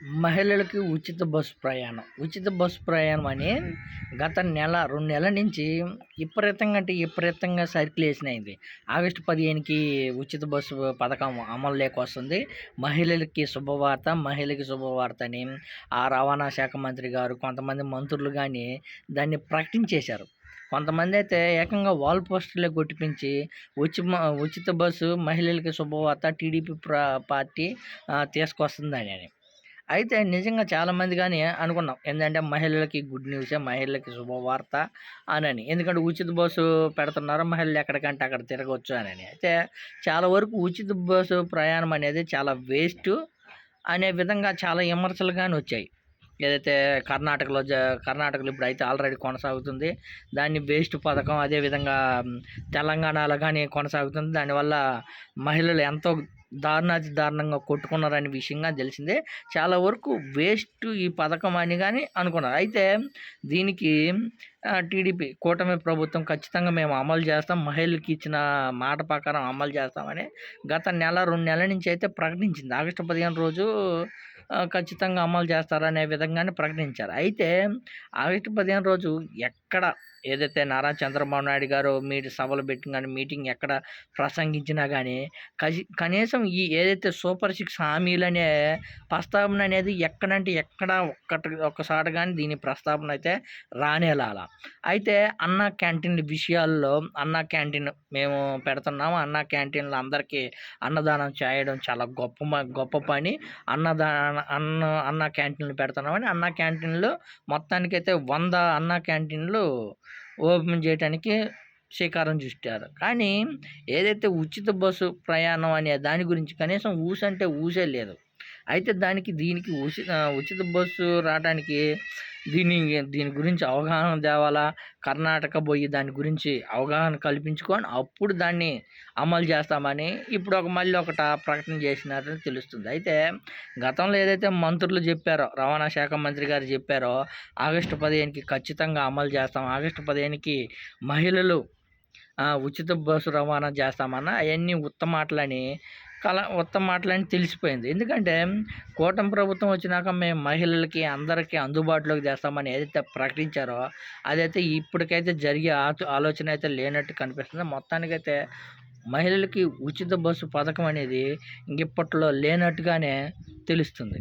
మహిళలకి ఉచిత బస్సు ప్రయాణం. ఉచిత బస్సు ప్రయాణం అని గత నెల రెండు నెలల నుంచి విపరీతంగా అంటే విపరీతంగా సర్క్యులేషన్ అయింది ఆగస్టు పదిహేనుకి ఉచిత బస్సు పథకం అమలులోకి వస్తుంది. మహిళలకి శుభవార్త మహిళకి శుభవార్త అని ఆ రవాణా శాఖ మంత్రి గారు కొంతమంది మంత్రులు కానీ దాన్ని ప్రకటించేశారు. కొంతమంది అయితే ఏకంగా వాల్ పోస్టర్లే కొట్టిపించి ఉచి ఉచిత బస్సు మహిళలకి శుభవార్త టీడీపీ ప్ర పార్టీ తీసుకొస్తుందని అని. అయితే నిజంగా చాలామంది కానీ అనుకున్నాం. ఏంటంటే మహిళలకి గుడ్ న్యూసే మహిళలకి శుభవార్త అని ఎందుకంటే ఉచిత బస్సు పెడుతున్నారు మహిళలు ఎక్కడికంటే అక్కడ తిరగవచ్చు అని అయితే చాలా వరకు ఉచిత బస్సు ప్రయాణం అనేది చాలా వేస్ట్ అనే విధంగా చాలా విమర్శలు కానీ వచ్చాయి. ఏదైతే కర్ణాటకలో జ కర్ణాటకలో ఇప్పుడు అయితే ఆల్రెడీ కొనసాగుతుంది. దాన్ని వేస్ట్ పథకం అదేవిధంగా తెలంగాణలో కానీ కొనసాగుతుంది. దానివల్ల మహిళలు ఎంతో దారుణాతి దారుణంగా కొట్టుకున్నారనే విషయంగా తెలిసిందే. చాలా వరకు వేస్ట్ ఈ పథకం అని కానీ అనుకున్నారు. అయితే దీనికి టీడీపీ కూటమి ప్రభుత్వం ఖచ్చితంగా మేము అమలు చేస్తాం. మహిళలకి ఇచ్చిన మాట ప్రకారం అమలు చేస్తామని గత నెల రెండు నెలల నుంచి అయితే ప్రకటించింది. ఆగస్టు పదిహేను రోజు ఖచ్చితంగా అమలు చేస్తారనే విధంగానే ప్రకటించారు. అయితే ఆగస్టు పదిహేను రోజు ఎక్కడ ఏదైతే నారా చంద్రబాబు నాయుడు గారు మీరు సభలు పెట్టిన కానీ మీటింగ్ ఎక్కడ ప్రసంగించినా కానీ కసి కనీసం ఈ ఏదైతే సూపర్ సిక్స్ హామీలనే ప్రస్తావన అనేది ఎక్కడంటే ఎక్కడ ఒక్కటి ఒక్కసారి కానీ దీని ప్రస్తావన అయితే రానేలాల అయితే అన్న క్యాంటీన్ విషయాల్లో అన్న క్యాంటీన్ మేము పెడుతున్నాము. అన్న క్యాంటీన్లో అందరికీ అన్నదానం చేయడం చాలా గొప్ప మ- గొప్ప పని. అన్నదాన అన్న అన్న క్యాంటీన్లు పెడుతున్నామని అన్న క్యాంటీన్లు మొత్తానికైతే వంద అన్న క్యాంటీన్లు ఓపెన్ చేయడానికి శ్రీకారం చుట్టారు. కానీ ఏదైతే ఉచిత బస్సు ప్రయాణం అనే దాని గురించి కనీసం ఊసంటే ఊసే లేదు. అయితే దానికి దీనికి ఉచిత ఉచిత బస్సు రావడానికి దీని దీని గురించి అవగాహన తేవాలా? కర్ణాటక పోయి దాని గురించి అవగాహన కల్పించుకొని అప్పుడు దాన్ని అమలు చేస్తామని ఇప్పుడు ఒక మళ్ళీ ఒకట ప్రకటన చేసినారని తెలుస్తుంది. అయితే గతంలో ఏదైతే మంత్రులు చెప్పారో రవాణా శాఖ మంత్రి గారు చెప్పారో ఆగస్టు పదిహేనుకి ఖచ్చితంగా అమలు చేస్తాం. ఆగస్టు పదిహేనుకి మహిళలు ఉచిత బస్సు రవాణా చేస్తామన్న అవన్నీ ఉత్తమ కళ కల ఉత్తమ మాటలని తెలిసిపోయింది. ఎందుకంటే కూటమి ప్రభుత్వం వచ్చినాక మేము మహిళలకి అందరికీ అందుబాటులోకి చేస్తామని ఏదైతే ప్రకటించారో అదైతే ఇప్పటికైతే జరిగే ఆలోచన అయితే లేనట్టు కనిపిస్తుంది. మొత్తానికైతే మహిళలకి ఉచిత బస్సు పథకం అనేది ఇంకిప్పట్లో లేనట్టుగానే తెలుస్తుంది.